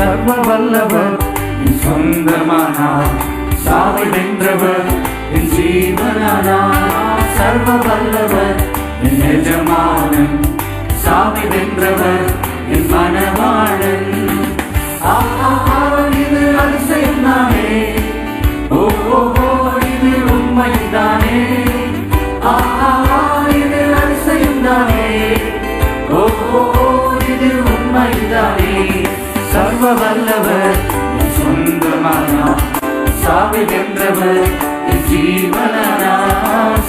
சர்வ வல்லவர் என் சொந்தமானார் சாவை வென்றவர் என் ஜீவனானார். சர்வ வல்லவர் என் எஜமானன் சாவை வென்றவர் என் மனவாளன். வல்லவர் சொந்தமானா சாவி வென்றவர் ஜீவனானா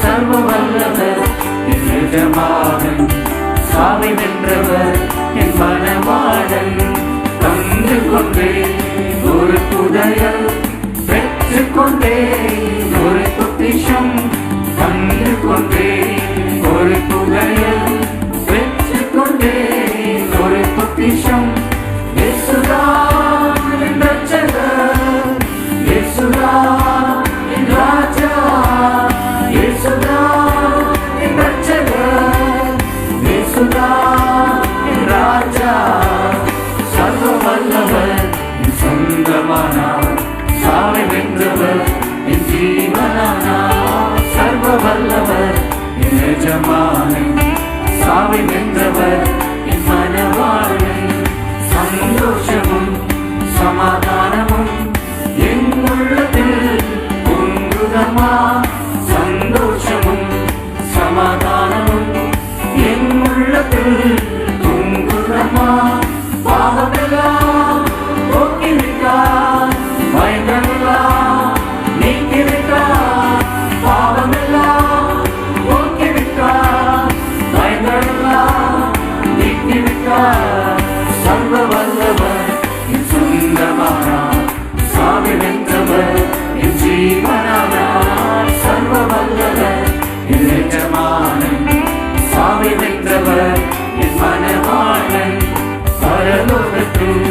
சர்வ வல்லவர் எஜமானன் சாவி வென்றவர் என் மனமாடன் தந்து கொண்டே ஒரு புதையல் பெற்றுக்கொண்டே ஒரு பொக்கிஷம் தந்து பெருமானை சாவை வென்றவர் என் மனவாளை சந்தோஷ ஞானம் சாவை வைத்தவர் என் மனவாளன் பரலோகத்தில்